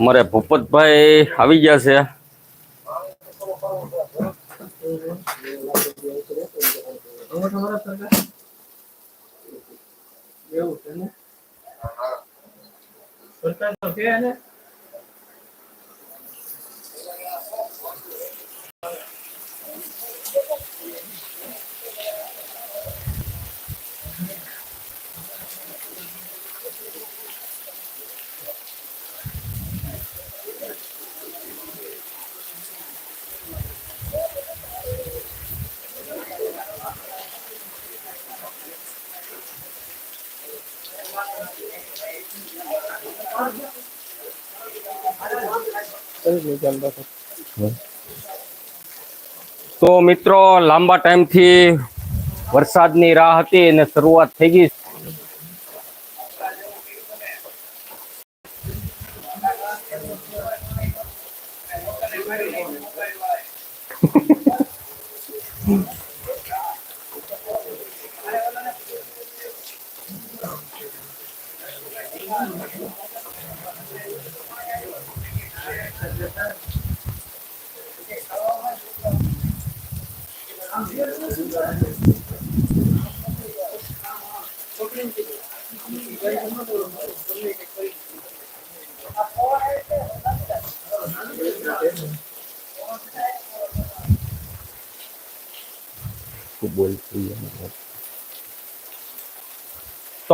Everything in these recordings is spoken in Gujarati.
અમારે ભૂપતભાઈ આવી ગયા છે तो मित्रों लांबा टाइम थी बरसात ની રાહ હતી અને શરૂઆત થઈ ગઈ છે तो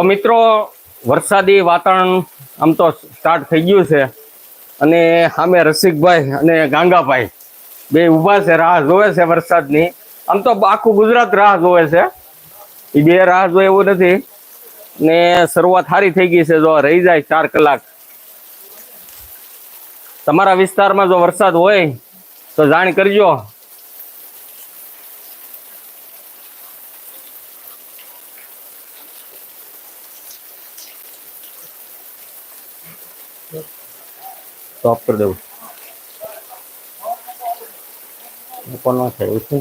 मित्रों वरसादी वातावरण आम तो स्टार्ट थी गये અને સામે રસિકભાઈ અને ગાંગાભાઈ બે ઊભા છે રાહ જોવે છે વરસાદની આમ તો આખું ગુજરાત રાહ જોવે છે એ બે રાહ જોવે એવું નથી ને શરૂઆત સારી થઈ ગઈ છે જો રહી જાય ચાર કલાક તમારા વિસ્તારમાં જો વરસાદ હોય તો જાણ કરજો Yep. ટોપ કરી દઉં ઉપર ન થાય એવું છે